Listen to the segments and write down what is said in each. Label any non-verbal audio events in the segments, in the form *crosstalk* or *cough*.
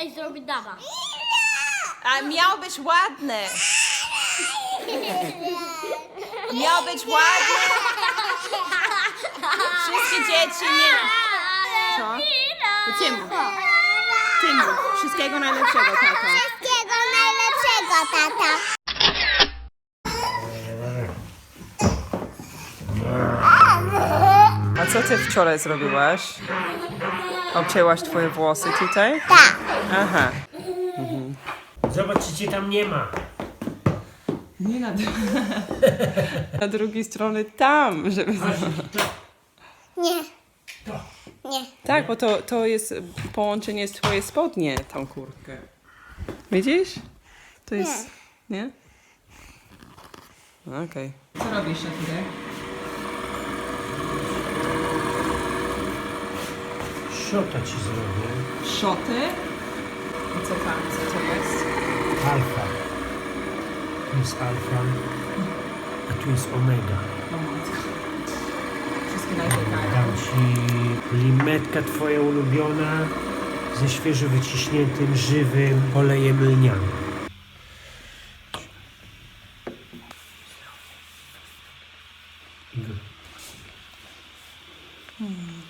Ej, zrobi dama. A miał być ładny. Miał być ładny. Wszystkie dzieci nie... Co? To ty mów. Ty mów. Wszystkiego najlepszego, tato. Wszystkiego najlepszego, tata. A co ty wczoraj zrobiłaś? Obcięłaś twoje włosy tutaj? Tak. Aha. Zobacz, czy cię tam nie ma. Nie na, *laughs* na drugiej stronie tam, żeby... Nie. Nie. Tak, bo to, to jest połączenie z twojej spodnie, tą kurtkę. Widzisz? To jest... Nie? Okej. Co robisz tutaj? Szota ci zrobię. Szoty? I co tam? Co to jest? Alfa. Tu jest alfa, a tu jest omega. O matko. Wszystkie najlepiej. Dam ci limetka twoja ulubiona ze świeżo wyciśniętym, żywym olejem lnianym. Idź,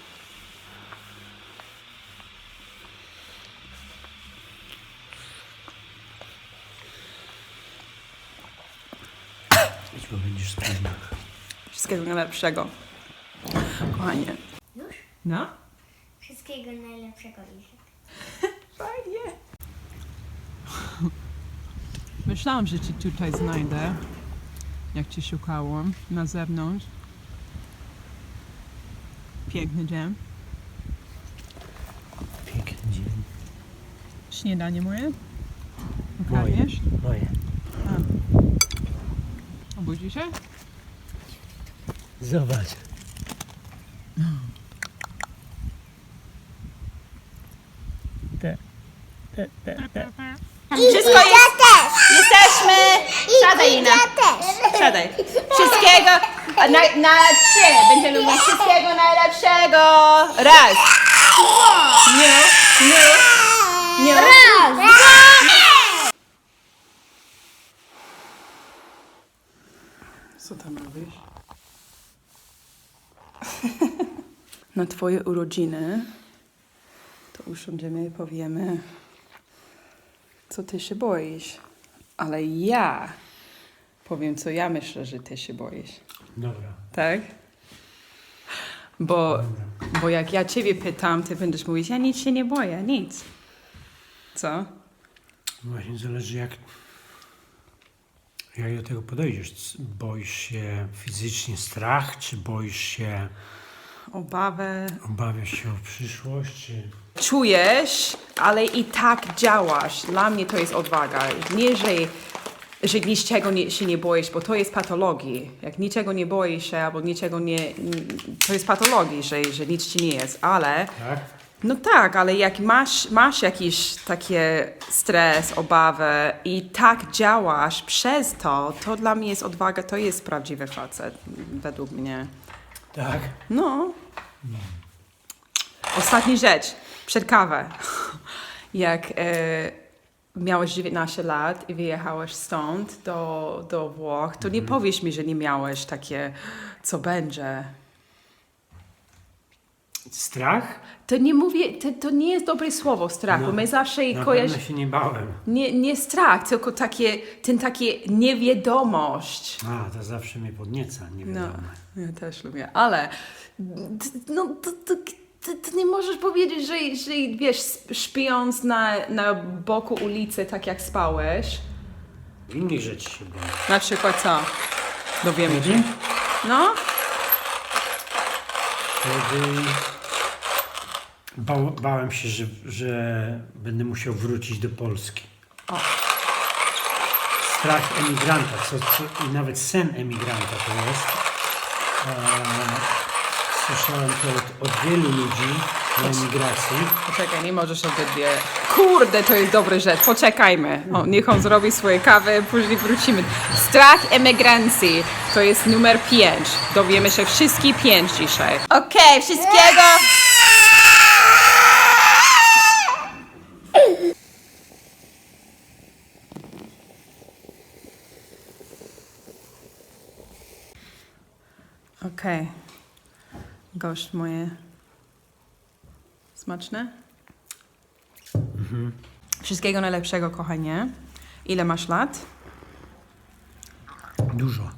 bo będziesz spóźniona. Wszystkiego najlepszego. Kochanie. Już? No? Wszystkiego najlepszego, Lisiek. *laughs* Fajnie. Myślałam, że cię tutaj znajdę, jak cię szukałam na zewnątrz. Piękny dzień. Piękny dzień. Śniadanie moje? Moje. Moje. Obudzi się? Zobacz. Te, te, te, te. Wszystko jest! też. Jesteśmy! Siadaj, Ina. Siadaj. Wszystkiego na, na trzy. Będziemy mówić wszystkiego najlepszego. Raz. Nie, nie, nie. Raz. Co tam robisz? *laughs* Na twoje urodziny to usiądziemy i powiemy, co ty się boisz. Ale ja powiem, co ja myślę, że ty się boisz. Dobra. Tak? Bo, bo jak ja ciebie pytam, ty będziesz mówić, ja nic się nie boję, nic. Co? Właśnie zależy jak, jak do tego podejdziesz. Boisz się fizycznie strach, czy boisz się, Obawę. obawiasz się o przyszłość, czy... czujesz, ale i tak działasz. Dla mnie to jest odwaga. Nie, że, że niczego nie, się nie boisz, bo to jest patologii. Jak niczego nie boisz się, albo niczego nie... To jest patologii, że, że nic ci nie jest, ale... Tak? No tak, ale jak masz, masz jakiś takie stres, obawę i tak działasz przez to, to dla mnie jest odwaga, to jest prawdziwy facet, według mnie. Tak. No. Ostatnia rzecz, przed kawę. *laughs* Jak e, miałeś 19 lat i wyjechałeś stąd do, do Włoch, to nie powiesz mi, że nie miałeś takie, co będzie. Strach? To nie mówię, to, to nie jest dobre słowo strach, bo my zawsze Na kojarzymy... pewno się nie bałem. Nie, nie strach, tylko takie, ten takie niewiadomość. A, to zawsze mnie podnieca, nie No, ja też lubię, ale no, to, to, to, to nie możesz powiedzieć, że, że wiesz, śpiąc na, na boku ulicy, tak jak spałeś. Innych rzeczy się boję. Na przykład co? Dowiemy się. No, wtedy bał, bałem się, że, że będę musiał wrócić do Polski. O. Strach emigranta, co, co, i nawet sen emigranta to jest. E, słyszałem to od, od wielu ludzi na emigracji. poczekaj, nie możesz obydwie. Kurde, to jest dobra rzecz, poczekajmy. O, niech on zrobi swoje kawy, później wrócimy. Strach emigrancji to jest numer 5. Dowiemy się wszystkie pięć dzisiaj. Okej, wszystkiego... Okej. Gość moje. Smaczne? Wszystkiego najlepszego, kochanie. Ile masz lat? Dużo.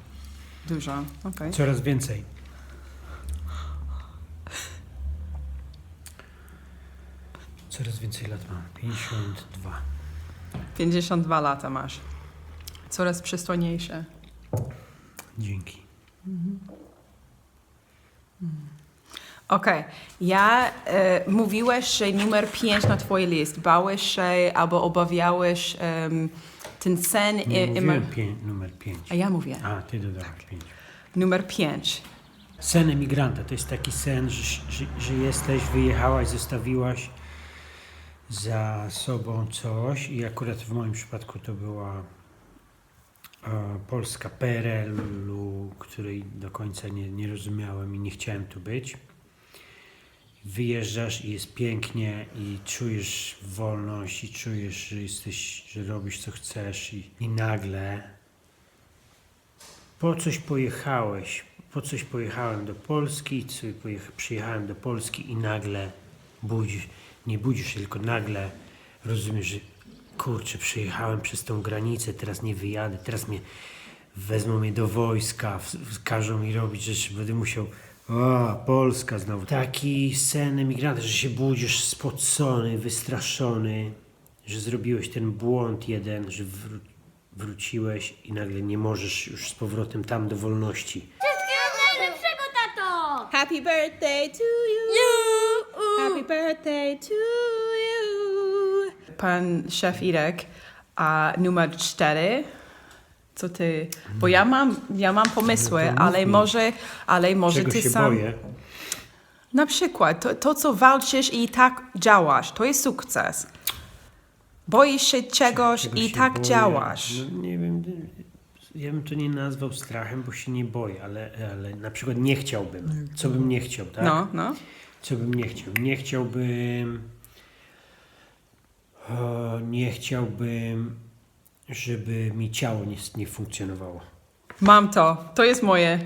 Dużo. Okej. Coraz więcej. Coraz więcej lat mam. 52. 52 lata masz. Coraz przystojniejsze. Dzięki. Okej. Ja e, mówiłeś, że numer 5 na twój list. Bałeś się albo obawiałeś em, ten sen. Nie i- i- mówiłem pię- numer 5. A ja mówię. A, ty dodałeś 5. Numer 5. Sen emigranta to jest taki sen, że, że, że jesteś, wyjechałaś, zostawiłaś za sobą coś i akurat w moim przypadku to była e, Polska PRL-u, której do końca nie, nie rozumiałem i nie chciałem tu być. Wyjeżdżasz i jest pięknie i czujesz wolność i czujesz, że jesteś, że robisz co chcesz i, i nagle po coś pojechałeś, po coś pojechałem do Polski, przyjechałem do Polski i nagle budzisz, nie budzisz tylko nagle rozumiesz, że kurczę, przyjechałem przez tą granicę, teraz nie wyjadę, teraz mnie wezmą mnie do wojska, w, w, każą mi robić rzeczy, będę musiał o, Polska znowu. Taki sen emigranta, że się budzisz spocony, wystraszony, że zrobiłeś ten błąd jeden, że wró- wróciłeś i nagle nie możesz już z powrotem tam do wolności. Wszystkiego najlepszego, tato! Happy birthday to you! Happy birthday to you! Pan szef Irek, a numer 4. Co ty? Bo ja mam, ja mam pomysły, No ale może, ale może Czego ty się sam. boję? Na przykład, to, to co walczysz i tak działasz, to jest sukces. Boisz się czegoś Czego i się tak boję? działasz. No, nie wiem, ja bym to nie nazwał strachem, bo się nie boję, ale, ale na przykład nie chciałbym. Co bym nie chciał, tak? No, no. Co bym nie chciał? Nie chciałbym. O, nie chciałbym, żeby mi ciało nie, nie funkcjonowało. Mam to. To jest moje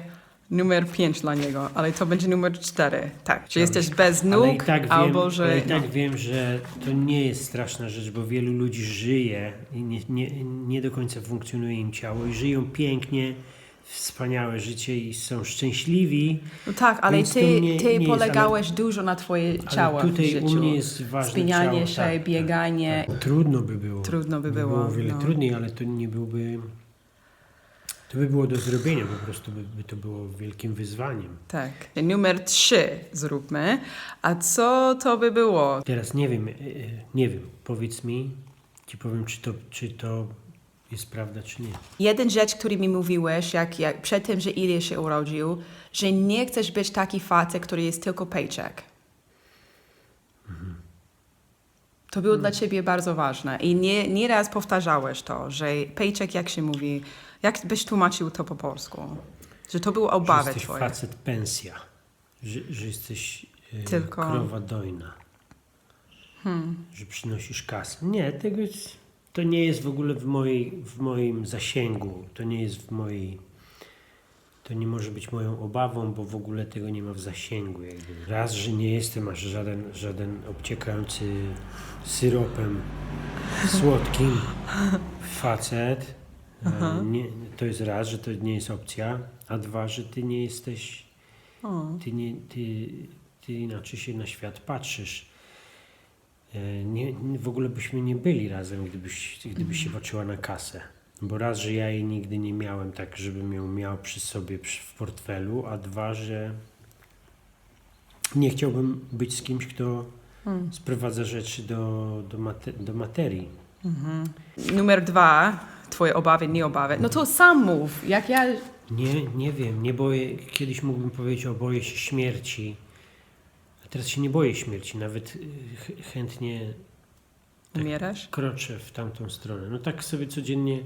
numer 5 dla niego, ale to będzie numer 4. Tak, że jesteś bez nóg, ale i tak wiem, albo że... ale i tak no. wiem, że to nie jest straszna rzecz, bo wielu ludzi żyje i nie, nie, nie do końca funkcjonuje im ciało i żyją pięknie, wspaniałe życie i są szczęśliwi. No tak, ale Więc ty, nie- ty nie jest, polegałeś dużo na twoje ciało tutaj w życiu. u mnie jest ważne Spinanie ciało, się, tak, tak, bieganie. tak. Trudno by było. Trudno by by było, było wiele no. trudniej, ale to nie byłby. To by było do zrobienia, po prostu by, by to było wielkim wyzwaniem. Tak. Numer 3 zróbmy. A co to by było? Teraz nie wiem, e, e, nie wiem, powiedz mi, ci powiem, czy to, czy to jest prawda, czy nie. Jeden rzecz, który mi mówiłeś, jak, jak przed tym, że Ilya się urodził, że nie chcesz być taki facet, który jest tylko paycheck. To było dla ciebie bardzo ważne i nie, nieraz powtarzałeś to, że paycheck, jak się mówi, jak byś tłumaczył to po polsku? Że to były Że obawy jesteś twoje. facet pensja, że, że jesteś e, Tylko- Hmm. krowa dojna, że przynosisz kasę. Nie, tego jest, to nie jest w ogóle w, mojej, w moim zasięgu, to nie jest w mojej, to nie może być moją obawą, bo w ogóle tego nie ma w zasięgu. Jakby. Raz, że nie jestem aż żaden, żaden obciekający syropem słodkim facet. E, Nie, to jest raz, że to nie jest opcja, a dwa, że ty nie jesteś, ty, nie, ty, ty inaczej się na świat patrzysz. E, Nie, w ogóle byśmy nie byli razem, gdybyś, gdybyś się patrzyła na kasę. Bo raz, że ja jej nigdy nie miałem tak, żebym ją miał przy sobie w portfelu, a dwa, że nie chciałbym być z kimś, kto sprowadza rzeczy do, do, mate, do materii. Numer dwa, twoje obawy, nie obawy. No to sam mów, jak ja... Nie, nie wiem, nie boję, kiedyś mógłbym powiedzieć, o boję się śmierci, a teraz się nie boję śmierci, nawet y, ch- chętnie Umierasz? kroczę w tamtą stronę. No tak sobie codziennie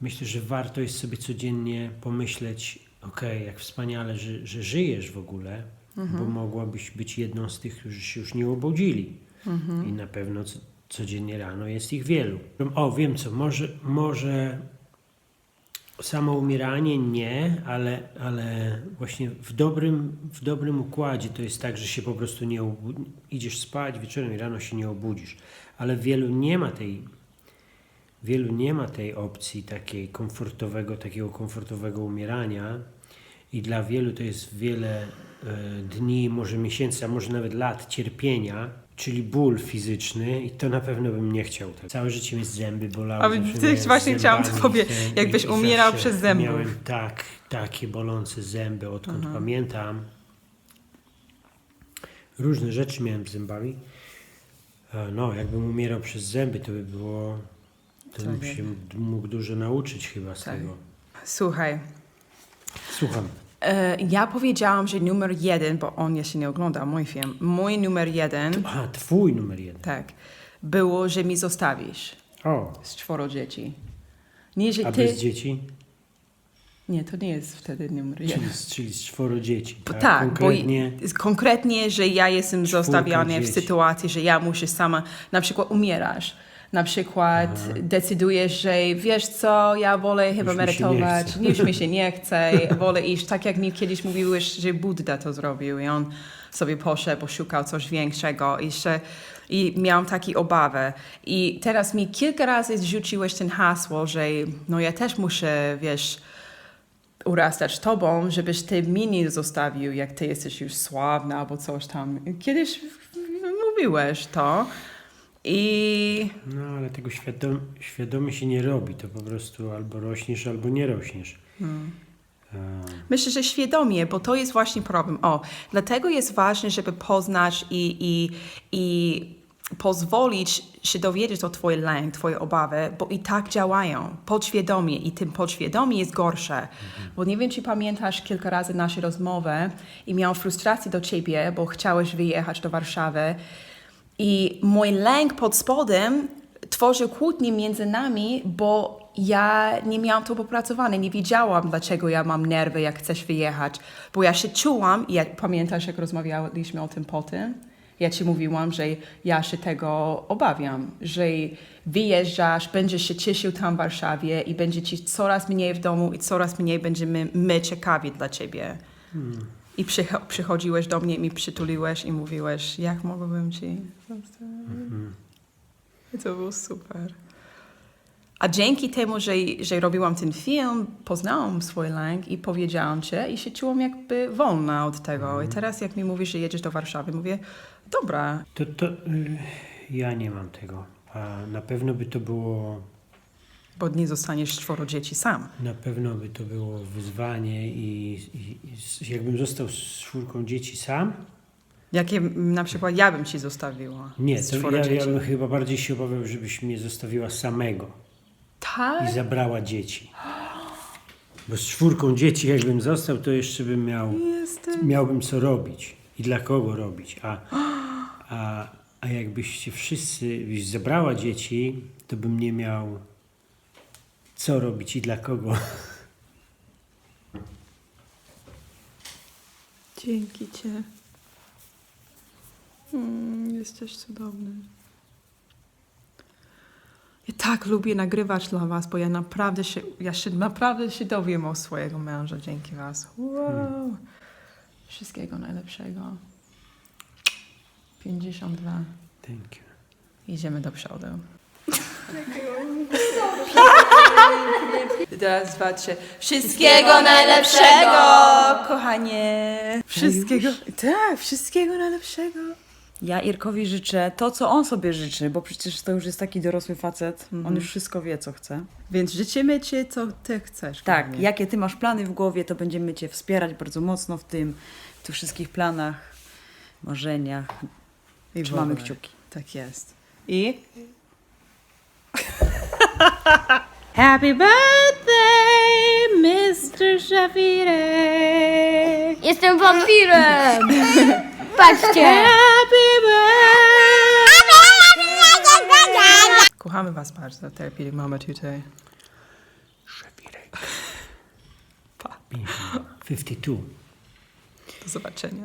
myślę, że warto jest sobie codziennie pomyśleć, okej, jak wspaniale, że, że żyjesz w ogóle, bo mogłabyś być jedną z tych, którzy się już nie obudzili. I na pewno co, codziennie rano jest ich wielu. O, wiem co, może, może Samo umieranie nie, ale, ale właśnie w dobrym, w dobrym układzie to jest tak, że się po prostu nie idziesz spać wieczorem i rano się nie obudzisz. Ale wielu nie ma tej, wielu nie ma tej opcji takiej komfortowego, takiego komfortowego umierania i dla wielu to jest wiele e, dni, może miesięcy, a może nawet lat cierpienia, czyli ból fizyczny i to na pewno bym nie chciał. Tak. Całe życie mi zęby bolały. A ty- właśnie chciałam to powiedzieć, jakbyś umierał przez zębów. Miałem tak, takie bolące zęby, odkąd pamiętam. Różne rzeczy miałem z zębami. E, No, jakbym umierał przez zęby, to by było. To bym się mógł dużo nauczyć chyba z Tak. tego. Słuchaj, Słucham. E, ja powiedziałam, że numer jeden, bo on jeszcze nie oglądał mój film, mój numer jeden, Aha, twój numer jeden. tak, było, że mi zostawisz O, z czworo dzieci. Nie, że a ty... bez dzieci? Nie, to nie jest wtedy numer jeden. Czyli, z- czyli z czworo dzieci. Tak, tak, konkretnie. bo konkretnie, że ja jestem zostawiony w sytuacji, że ja muszę sama, na przykład umierasz. Na przykład decydujesz, że wiesz co, ja wolę chyba Już mi się nie medytować, już mi się *laughs* nie chce, wolę iść, tak jak mi kiedyś mówiłeś, że Buddha to zrobił i on sobie poszedł, poszukał coś większego. I, że, i miałam takie obawy. I teraz mi kilka razy zrzuciłeś ten hasło, że no ja też muszę, wiesz, urastać tobą, żebyś ty mi nie zostawił, jak ty jesteś już sławna albo coś tam. Kiedyś mówiłeś to i No, ale tego świadom, świadomie się nie robi. To po prostu albo rośniesz, albo nie rośniesz. Hmm. Myślę, że świadomie, bo to jest właśnie problem. O, dlatego jest ważne, żeby poznać i, i, i pozwolić się dowiedzieć o twoje lęk, twoje obawy, bo i tak działają podświadomie i tym podświadomie jest gorsze. Bo nie wiem, czy pamiętasz kilka razy naszej rozmowy i miałam frustrację do ciebie, bo chciałeś wyjechać do Warszawy i mój lęk pod spodem tworzył kłótnie między nami, bo ja nie miałam to popracowane, nie wiedziałam, dlaczego ja mam nerwy, jak chcesz wyjechać, bo ja się czułam, i jak pamiętasz, jak rozmawialiśmy o tym potem, ja ci mówiłam, że ja się tego obawiam, że wyjeżdżasz, będziesz się cieszył tam w Warszawie i będzie ci coraz mniej w domu i coraz mniej będziemy my ciekawi dla ciebie. I przycho- przychodziłeś do mnie i mi przytuliłeś i mówiłeś, jak mogłabym ci zostawić. I to było super. A dzięki temu, że, że robiłam ten film, poznałam swój lęk i powiedziałam cię i się czułam jakby wolna od tego. I teraz jak mi mówisz, że jedziesz do Warszawy, mówię, dobra, To, to y, ja nie mam tego. A na pewno by to było, bo nie zostaniesz czworo dzieci sam. na pewno by to było wyzwanie i, i, i jakbym został z czwórką dzieci sam, Jakie na przykład ja bym ci zostawiła nie, to ja, ja bym chyba bardziej się obawiał, żebyś mnie zostawiła samego Tak? i zabrała dzieci. Bo z czwórką dzieci jakbym został, to jeszcze bym miał, Jestem. miałbym co robić i dla kogo robić. A, a, a jakbyście wszyscy, byś zabrała dzieci, to bym nie miał co robić i dla kogo. Dzięki cię. Mm, jesteś cudowny. Ja tak lubię nagrywać dla was, bo ja naprawdę się, ja się naprawdę się dowiem o swojego męża dzięki was. Wow. Wszystkiego najlepszego. 52. Thank you. Idziemy do przodu. *laughs* Raz, dwa, trzy. Wszystkiego najlepszego, kochanie. Wszystkiego, tak, wszystkiego najlepszego. Ja Irkowi życzę to, co on sobie życzy, bo przecież to już jest taki dorosły facet. Mhm. On już wszystko wie, co chce. Więc życzymy ci, co ty chcesz. Tak, kochanie. jakie ty masz plany w głowie, to będziemy cię wspierać bardzo mocno w tym, w tych wszystkich planach, marzeniach. I w Trzymamy ogóle. kciuki. Tak jest. I? *laughs* Happy birthday, Szafirek! Jestem wampirem! Patrzcie! Kochamy was bardzo, Therapeutic Mama tutaj. Szewirek. 52. Do zobaczenia.